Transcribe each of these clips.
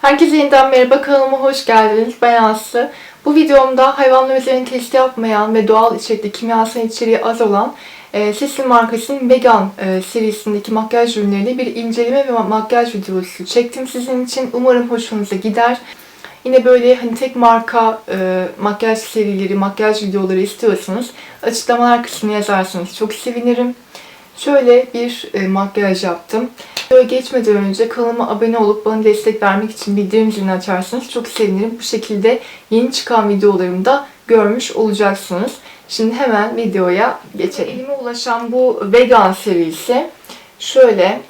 Herkese yeniden merhaba kanalıma hoş geldiniz. Ben Aslı. Bu videomda hayvanlar üzerine test yapmayan ve doğal içerikli kimyasal içeriği az olan e, Cecil markasının vegan e, serisindeki makyaj ürünlerini bir inceleme ve makyaj videosu çektim sizin için. Umarım hoşunuza gider. Yine böyle hani tek marka e, makyaj serileri, makyaj videoları istiyorsanız açıklamalar kısmına yazarsanız çok sevinirim. Şöyle bir e, makyaj yaptım. Böyle geçmeden önce kanalıma abone olup bana destek vermek için bildirim zilini açarsanız çok sevinirim. Bu şekilde yeni çıkan videolarımı da görmüş olacaksınız. Şimdi hemen videoya geçelim. Elime ulaşan bu vegan serisi şöyle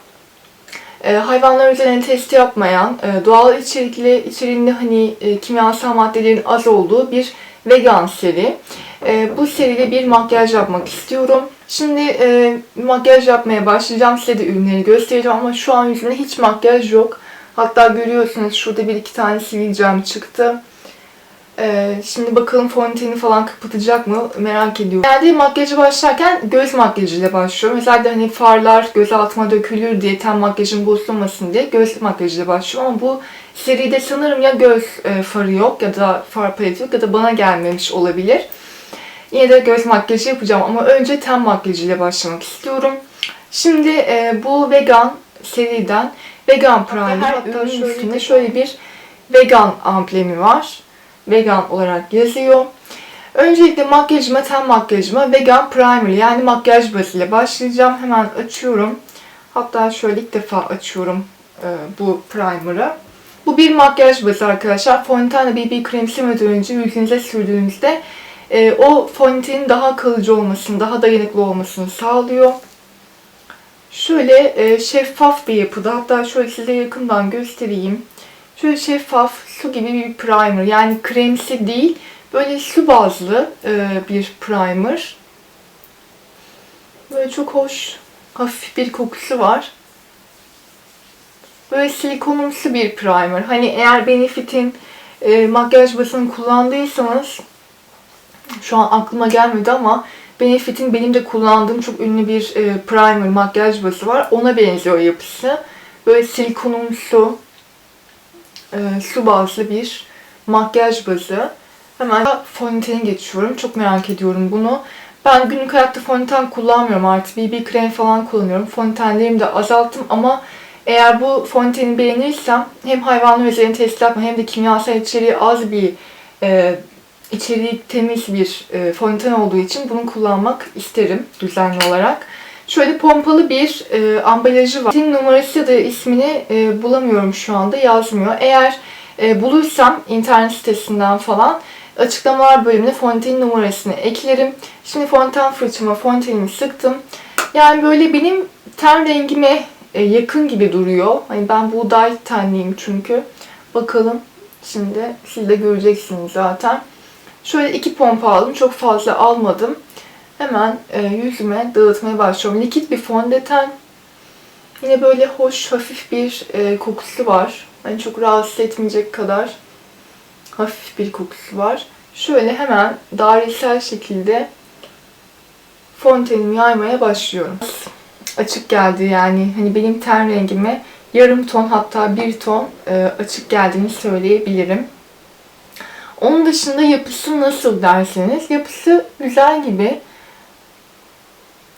e, hayvanlar üzerine test yapmayan, e, doğal içerikli, içeriğinde hani e, kimyasal maddelerin az olduğu bir vegan seri. E, bu seriyle bir makyaj yapmak istiyorum. Şimdi e, makyaj yapmaya başlayacağım. Size de ürünleri göstereceğim ama şu an yüzümde hiç makyaj yok. Hatta görüyorsunuz şurada bir iki tane sivilcem çıktı. E, şimdi bakalım fondöteni falan kapatacak mı merak ediyorum. Genelde makyaja başlarken göz makyajıyla başlıyorum. Özellikle hani farlar göz altıma dökülür diye ten makyajım bozulmasın diye göz makyajıyla başlıyorum. Ama bu seride sanırım ya göz e, farı yok ya da far paleti yok ya da bana gelmemiş olabilir. Yine de göz makyajı yapacağım ama önce ten makyajıyla başlamak istiyorum. Şimdi e, bu vegan seriden vegan primer hatta ürünün üstünde şöyle bir vegan amblemi var. Vegan olarak yazıyor. Öncelikle makyajıma, ten makyajıma vegan primer yani makyaj bazıyla başlayacağım. Hemen açıyorum. Hatta şöyle ilk defa açıyorum e, bu primer'ı. Bu bir makyaj bazı arkadaşlar. Fondötenle BB krem sürmeden önce yüzünüze sürdüğünüzde e, o fondötenin daha kalıcı olmasını, daha dayanıklı olmasını sağlıyor. Şöyle e, şeffaf bir yapıda, hatta şöyle size yakından göstereyim. Şöyle şeffaf, su gibi bir primer. Yani kremsi değil, böyle su bazlı e, bir primer. Böyle çok hoş, hafif bir kokusu var. Böyle silikonumsu bir primer. Hani eğer Benefit'in e, makyaj basını kullandıysanız şu an aklıma gelmedi ama Benefit'in benim de kullandığım çok ünlü bir e, primer makyaj bası var. Ona benziyor yapısı. Böyle silikonumsu, e, su bazlı bir makyaj bazı. Hemen fondöteni geçiyorum. Çok merak ediyorum bunu. Ben günlük hayatta fondöten kullanmıyorum artık. BB krem falan kullanıyorum. Fondötenlerimi de azalttım ama eğer bu fondöteni beğenirsem hem hayvanlar üzerine test yapma hem de kimyasal içeriği az bir e, içeriği temiz bir e, fondöten olduğu için bunu kullanmak isterim düzenli olarak. Şöyle pompalı bir e, ambalajı var. Tin numarası ya da ismini e, bulamıyorum şu anda yazmıyor. Eğer e, bulursam internet sitesinden falan açıklamalar bölümüne fondötenin numarasını eklerim. Şimdi fondöten fırçama fondötenimi sıktım. Yani böyle benim ten rengime e, yakın gibi duruyor. Hani ben buğday tenliyim çünkü. Bakalım şimdi siz de göreceksiniz zaten. Şöyle iki pompa aldım. Çok fazla almadım. Hemen e, yüzüme dağıtmaya başlıyorum. Likit bir fondöten. Yine böyle hoş, hafif bir e, kokusu var. Hani çok rahatsız etmeyecek kadar hafif bir kokusu var. Şöyle hemen dairesel şekilde fondötenimi yaymaya başlıyorum. Açık geldi yani. Hani benim ten rengime yarım ton hatta bir ton e, açık geldiğini söyleyebilirim. Onun dışında yapısı nasıl derseniz yapısı güzel gibi.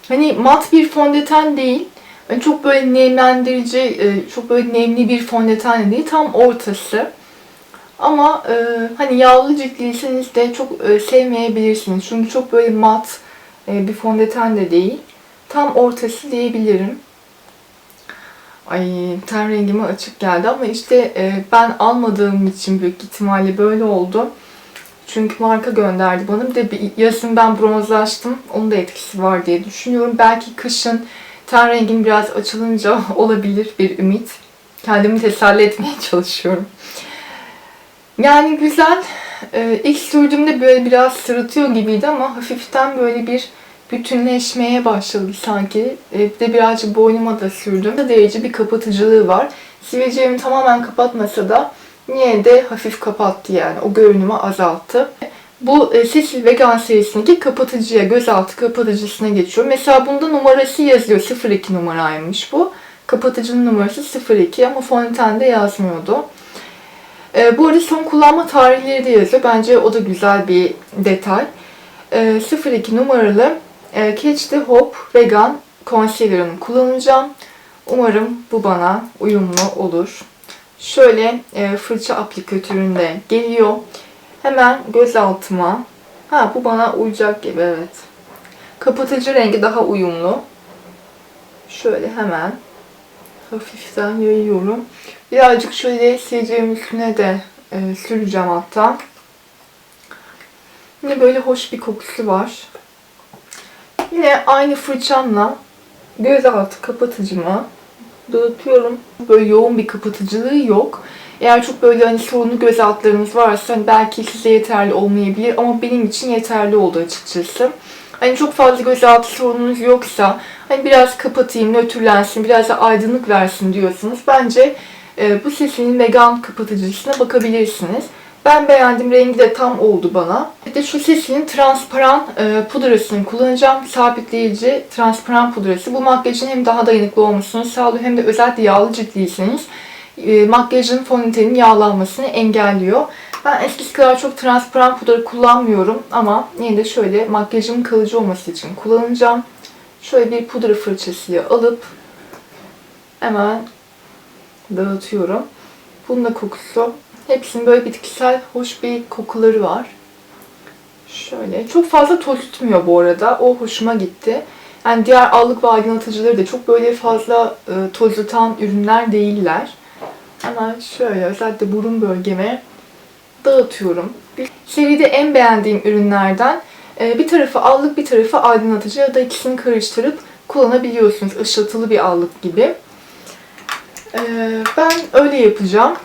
Hani mat bir fondöten değil. Yani çok böyle nemlendirici, e, çok böyle nemli bir fondöten de değil. Tam ortası. Ama e, hani yağlı ciltliyseniz de çok e, sevmeyebilirsiniz. Çünkü çok böyle mat e, bir fondöten de değil. Tam ortası diyebilirim. Ay ten rengime açık geldi ama işte e, ben almadığım için büyük ihtimalle böyle oldu. Çünkü marka gönderdi bana. Bir de bir yazın ben bronzlaştım. Onun da etkisi var diye düşünüyorum. Belki kışın ten rengim biraz açılınca olabilir bir ümit. Kendimi teselli etmeye çalışıyorum. Yani güzel. Ee, ilk sürdüğümde böyle biraz sırıtıyor gibiydi ama hafiften böyle bir bütünleşmeye başladı sanki. Ee, bir de birazcık boynuma da sürdüm. Derece bir kapatıcılığı var. Sivilcelerimi tamamen kapatmasa da yine de hafif kapattı yani. O görünümü azalttı. Bu e, Cecil Vegan serisindeki kapatıcıya, gözaltı kapatıcısına geçiyor. Mesela bunda numarası yazıyor. 02 numaraymış bu. Kapatıcının numarası 02 ama fondötende yazmıyordu. E, bu arada son kullanma tarihleri de yazıyor. Bence o da güzel bir detay. E, 02 numaralı e, Catch the Hope Vegan Concealer'ını kullanacağım. Umarım bu bana uyumlu olur. Şöyle e, fırça aplikatöründe geliyor. Hemen göz altıma. Ha bu bana uyacak gibi evet. Kapatıcı rengi daha uyumlu. Şöyle hemen hafiften yayıyorum. Birazcık şöyle sileceğim üstüne de e, süreceğim hatta. Yine böyle hoş bir kokusu var. Yine aynı fırçamla göz altı kapatıcımı dağıtıyorum. Böyle yoğun bir kapatıcılığı yok. Eğer çok böyle hani sorunlu göz altlarınız varsa hani belki size yeterli olmayabilir ama benim için yeterli oldu açıkçası. Hani çok fazla gözaltı sorununuz yoksa hani biraz kapatayım, nötrlensin, biraz da aydınlık versin diyorsunuz. Bence e, bu sesinin vegan kapatıcısına bakabilirsiniz. Ben beğendim. Rengi de tam oldu bana. Bir de şu sesinin transparan e, pudrasını kullanacağım. Sabitleyici transparan pudrası. Bu makyajın hem daha dayanıklı olmasını sağlıyor hem de özellikle yağlı ciltliyseniz e, makyajın fondötenin yağlanmasını engelliyor. Ben eskisi kadar çok transparan pudra kullanmıyorum ama yine de şöyle makyajımın kalıcı olması için kullanacağım. Şöyle bir pudra fırçasıyla alıp hemen dağıtıyorum. Bunun da kokusu. Hepsinin böyle bitkisel hoş bir kokuları var. Şöyle. Çok fazla toz tutmuyor bu arada. O hoşuma gitti. Yani diğer allık ve aydınlatıcıları da çok böyle fazla e, toz tutan ürünler değiller. Hemen şöyle özellikle burun bölgeme dağıtıyorum. Seride en beğendiğim ürünlerden e, bir tarafı allık bir tarafı aydınlatıcı ya da ikisini karıştırıp kullanabiliyorsunuz. Işıltılı bir allık gibi. E, ben öyle yapacağım.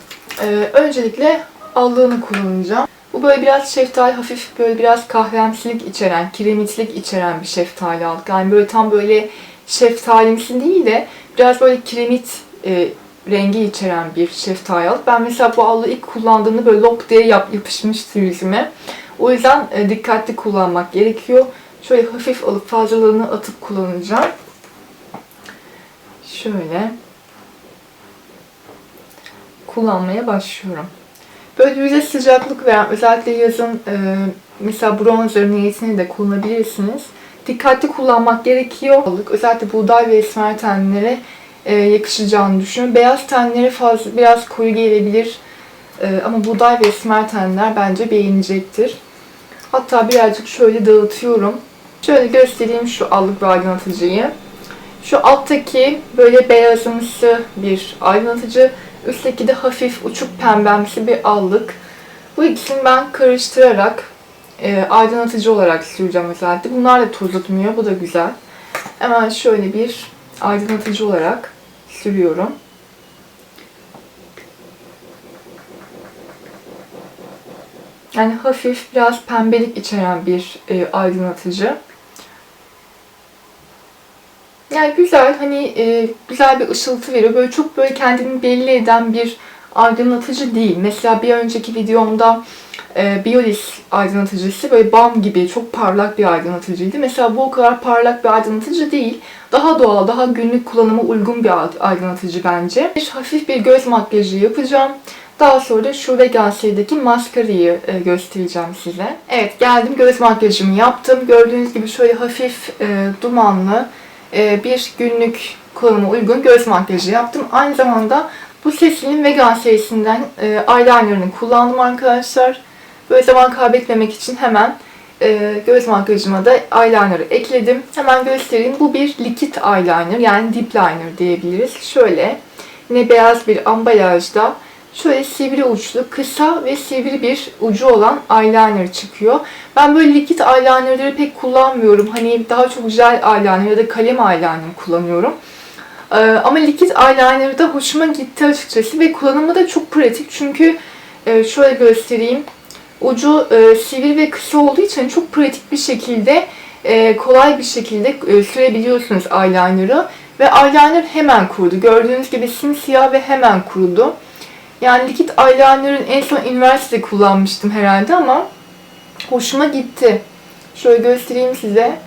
E, öncelikle allığını kullanacağım. Bu böyle biraz şeftali hafif böyle biraz kahvemsilik içeren, kiremitlik içeren bir şeftali aldık. Yani böyle tam böyle şeftalimsi değil de biraz böyle kiremit e, rengi içeren bir şeftali aldık. Ben mesela bu allığı ilk kullandığımda böyle lok diye yap, yapışmıştı yüzüme. O yüzden e, dikkatli kullanmak gerekiyor. Şöyle hafif alıp fazlalığını atıp kullanacağım. Şöyle kullanmaya başlıyorum. Böyle yüze sıcaklık veren, özellikle yazın e, mesela bronzer niyetini de kullanabilirsiniz. Dikkatli kullanmak gerekiyor. Özellikle buğday ve esmer tenlere e, yakışacağını düşünüyorum. Beyaz tenlere fazla biraz koyu gelebilir. E, ama buğday ve esmer tenler bence beğenecektir. Hatta birazcık şöyle dağıtıyorum. Şöyle göstereyim şu allık ve aydınlatıcıyı. Şu alttaki böyle beyazımsı bir aydınlatıcı. Üstteki de hafif uçuk pembemsi bir allık. Bu ikisini ben karıştırarak e, aydınlatıcı olarak süreceğim özellikle. Bunlar da toz tutmuyor. Bu da güzel. Hemen şöyle bir aydınlatıcı olarak sürüyorum. Yani hafif biraz pembelik içeren bir e, aydınlatıcı. Yani güzel hani e, güzel bir ışıltı veriyor. Böyle çok böyle kendini belli eden bir aydınlatıcı değil. Mesela bir önceki videomda e, Biolis aydınlatıcısı böyle bam gibi çok parlak bir aydınlatıcıydı. Mesela bu o kadar parlak bir aydınlatıcı değil. Daha doğal, daha günlük kullanıma uygun bir aydınlatıcı bence. Bir hafif bir göz makyajı yapacağım. Daha sonra da şu vegan serideki maskarayı e, göstereceğim size. Evet geldim göz makyajımı yaptım. Gördüğünüz gibi şöyle hafif e, dumanlı bir günlük kullanıma uygun göz makyajı yaptım. Aynı zamanda bu Cecily'nin vegan serisinden e, eyelinerını kullandım arkadaşlar. Böyle zaman kaybetmemek için hemen e, göz makyajıma da eyeliner'ı ekledim. Hemen göstereyim. Bu bir likit eyeliner yani deep liner diyebiliriz. Şöyle yine beyaz bir ambalajda şöyle sivri uçlu, kısa ve sivri bir ucu olan eyeliner çıkıyor. Ben böyle likit eyelinerleri pek kullanmıyorum. Hani daha çok jel eyeliner ya da kalem eyeliner kullanıyorum. Ee, ama likit eyeliner da hoşuma gitti açıkçası ve kullanımı da çok pratik. Çünkü e, şöyle göstereyim. Ucu e, sivri ve kısa olduğu için çok pratik bir şekilde e, kolay bir şekilde sürebiliyorsunuz eyeliner'ı. Ve eyeliner hemen kurudu. Gördüğünüz gibi simsiyah ve hemen kurudu. Yani likit eyeliner'ın en son üniversite kullanmıştım herhalde ama hoşuma gitti. Şöyle göstereyim size.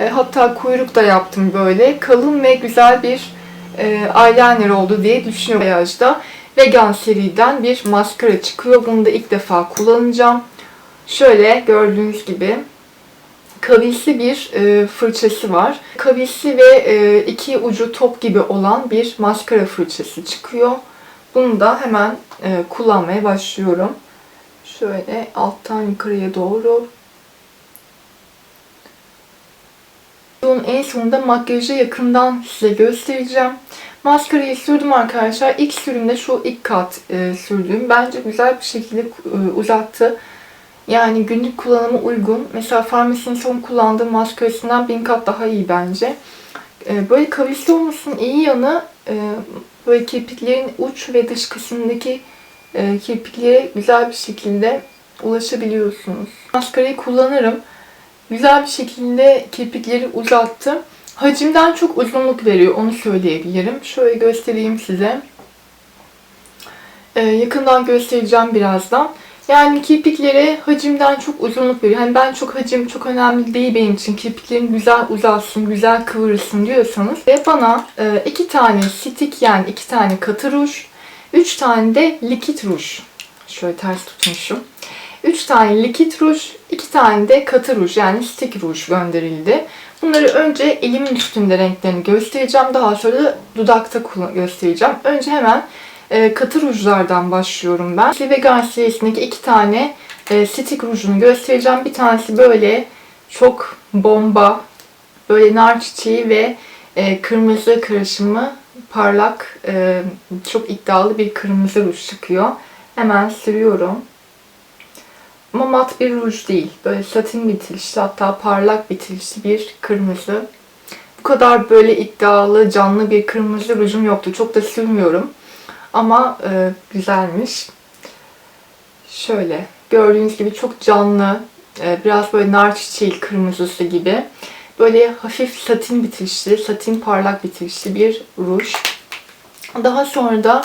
E, hatta kuyruk da yaptım böyle. Kalın ve güzel bir e, eyeliner oldu diye düşünüyorum beyazda. Vegan seriden bir maskara çıkıyor. Bunu da ilk defa kullanacağım. Şöyle gördüğünüz gibi kavisli bir e, fırçası var. Kavisli ve e, iki ucu top gibi olan bir maskara fırçası çıkıyor. Bunu da hemen e, kullanmaya başlıyorum. Şöyle alttan yukarıya doğru. Bunun en sonunda makyajı yakından size göstereceğim. Maskarayı sürdüm arkadaşlar. İlk sürümde şu ilk kat e, sürdüğüm bence güzel bir şekilde e, uzattı. Yani günlük kullanıma uygun. Mesela Farmasi'nin son kullandığım maskarasından bin kat daha iyi bence. E, böyle kavisli olmasının iyi yanı e, böyle kirpiklerin uç ve dış kısmındaki e, kirpiklere güzel bir şekilde ulaşabiliyorsunuz. Maskarayı kullanırım. Güzel bir şekilde kirpikleri uzattım. Hacimden çok uzunluk veriyor onu söyleyebilirim. Şöyle göstereyim size. Ee, yakından göstereceğim birazdan. Yani kirpiklere hacimden çok uzunluk veriyor. Hani ben çok hacim çok önemli değil benim için. Kirpiklerim güzel uzatsın, güzel kıvırsın diyorsanız. Ve bana e, iki tane stick yani iki tane katı ruj, üç tane de likit ruj. Şöyle ters tutmuşum. 3 tane likit ruj, 2 tane de katı ruj yani stick ruj gönderildi. Bunları önce elimin üstünde renklerini göstereceğim. Daha sonra da dudakta göstereceğim. Önce hemen e, katı rujlardan başlıyorum ben. Vegan serisindeki iki tane e, stick rujunu göstereceğim. Bir tanesi böyle çok bomba, böyle nar çiçeği ve e, kırmızı karışımı parlak, e, çok iddialı bir kırmızı ruj çıkıyor. Hemen sürüyorum. Ama mat bir ruj değil. Böyle satin bitirişli hatta parlak bitirişli bir kırmızı. Bu kadar böyle iddialı, canlı bir kırmızı rujum yoktu. Çok da sürmüyorum. Ama e, güzelmiş. Şöyle gördüğünüz gibi çok canlı. E, biraz böyle nar çiçeği kırmızısı gibi. Böyle hafif satin bitirişli, satin parlak bitirişli bir ruj. Daha sonra da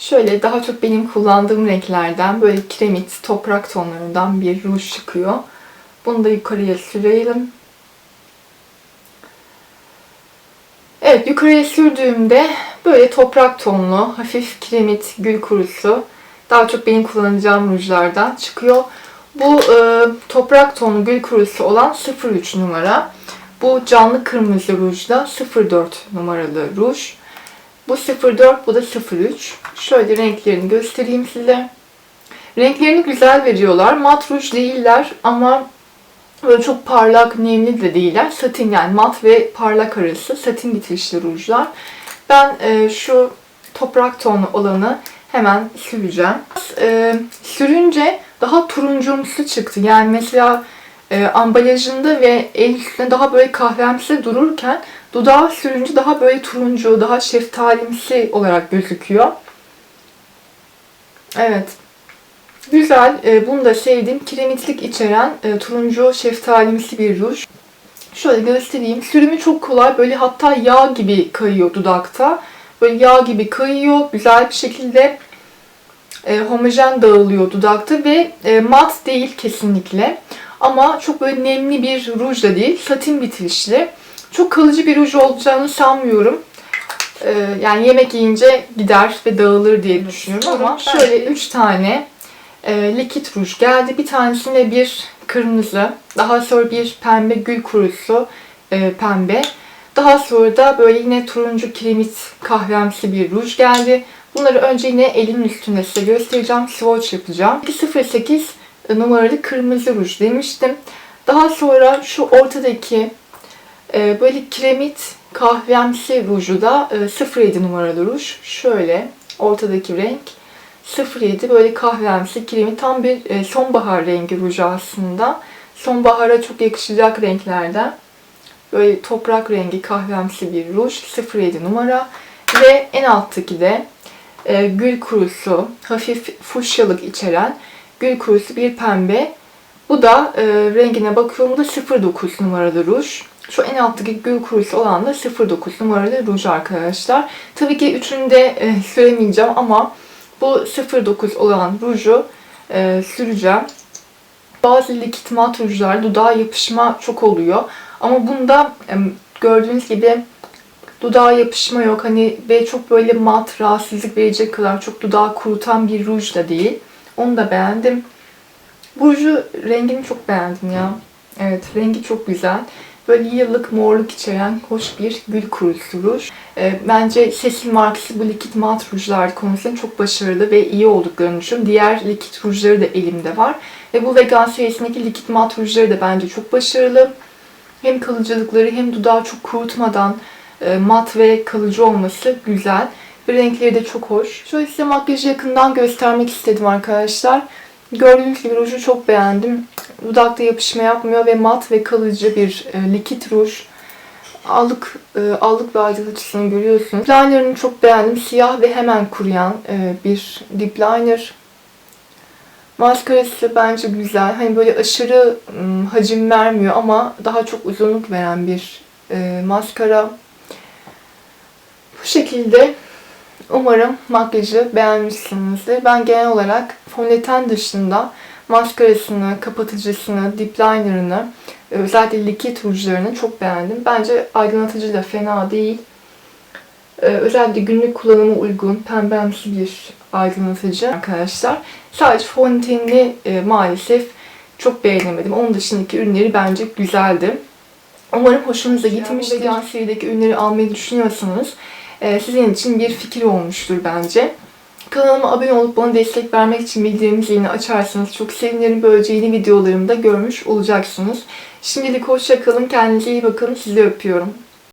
Şöyle daha çok benim kullandığım renklerden böyle kiremit, toprak tonlarından bir ruj çıkıyor. Bunu da yukarıya sürelim. Evet yukarıya sürdüğümde böyle toprak tonlu, hafif kiremit, gül kurusu daha çok benim kullanacağım rujlardan çıkıyor. Bu e, toprak tonlu gül kurusu olan 03 numara. Bu canlı kırmızı rujda 04 numaralı ruj. Bu 04, bu da 03. Şöyle renklerini göstereyim size. Renklerini güzel veriyorlar. Mat ruj değiller ama böyle çok parlak, nemli de değiller. Satin yani mat ve parlak arası satin bitirişli rujlar. Ben e, şu toprak tonlu olanı hemen süreceğim. E, sürünce daha turuncumsu çıktı. Yani mesela e, ambalajında ve el üstünde daha böyle kahvemsi dururken dudağa sürünce daha böyle turuncu, daha şeftalimsi olarak gözüküyor. Evet. Güzel. E, bunu da sevdiğim kiremitlik içeren e, turuncu şeftalimsi bir ruj. Şöyle göstereyim. Sürümü çok kolay. Böyle hatta yağ gibi kayıyor dudakta. Böyle yağ gibi kayıyor. Güzel bir şekilde e, homojen dağılıyor dudakta ve e, mat değil kesinlikle. Ama çok böyle nemli bir ruj da değil. Satin bitirişli. Çok kalıcı bir ruj olacağını sanmıyorum. Ee, yani yemek yiyince gider ve dağılır diye düşünüyorum ama şöyle 3 tane e, likit ruj geldi. Bir tanesinde bir kırmızı, daha sonra bir pembe gül kurusu e, pembe. Daha sonra da böyle yine turuncu kiremit kahvemsi bir ruj geldi. Bunları önce yine elimin üstünde size göstereceğim. Swatch yapacağım. 208 numaralı kırmızı ruj demiştim. Daha sonra şu ortadaki e, böyle kiremit kahvemsi ruju da 07 numaralı ruj. Şöyle ortadaki renk 07 böyle kahvemsi kiremit tam bir e, sonbahar rengi ruju aslında. Sonbahara çok yakışacak renklerden. Böyle toprak rengi kahvemsi bir ruj 07 numara. Ve en alttaki de e, gül kurusu, hafif fuşyalık içeren gül kurusu bir pembe. Bu da e, rengine bakıyorum. Bu da 09 numaralı ruj. Şu en alttaki gül kurusu olan da 09 numaralı ruj arkadaşlar. Tabii ki üçünü de e, süremeyeceğim ama bu 09 olan ruju e, süreceğim. Bazı likit mat rujlar dudağa yapışma çok oluyor. Ama bunda e, gördüğünüz gibi Dudağa yapışma yok. Hani ve çok böyle mat, rahatsızlık verecek kadar çok dudağı kurutan bir ruj da değil. Onu da beğendim. Bu ruju rengini çok beğendim ya. Evet rengi çok güzel. Böyle yıllık morluk içeren hoş bir gül kurusu ruj. Ee, bence Cecil markası bu likit mat rujlar konusunda çok başarılı ve iyi olduklarını düşünüyorum. Diğer likit rujları da elimde var. Ve bu vegan serisindeki likit mat rujları da bence çok başarılı. Hem kalıcılıkları hem dudağı çok kurutmadan e, mat ve kalıcı olması güzel. Ve renkleri de çok hoş. Şöyle size makyajı yakından göstermek istedim arkadaşlar. Gördüğünüz gibi ruju çok beğendim. Dudakta yapışma yapmıyor ve mat ve kalıcı bir e, likit ruj. Allık, e, allık ve aydınlatıcısını görüyorsunuz. Liner'ını çok beğendim. Siyah ve hemen kuruyan e, bir lip liner. Maskarası bence güzel. Hani böyle aşırı ım, hacim vermiyor ama daha çok uzunluk veren bir e, maskara. Bu şekilde umarım makyajı beğenmişsinizdir. Ben genel olarak fondöten dışında maskarasını, kapatıcısını, dip liner'ını, özellikle likit rujlarını çok beğendim. Bence aydınlatıcı da fena değil. Ee, özellikle günlük kullanıma uygun pembemsi bir aydınlatıcı arkadaşlar. Sadece fondötenini e, maalesef çok beğenemedim. Onun dışındaki ürünleri bence güzeldi. Umarım hoşunuza gitmiştir. Bu vegan ürünleri almayı düşünüyorsanız e, sizin için bir fikir olmuştur bence. Kanalıma abone olup bana destek vermek için bildirim zilini açarsanız çok sevinirim. Böylece yeni videolarımı da görmüş olacaksınız. Şimdilik hoşça kalın. Kendinize iyi bakın. Sizi öpüyorum.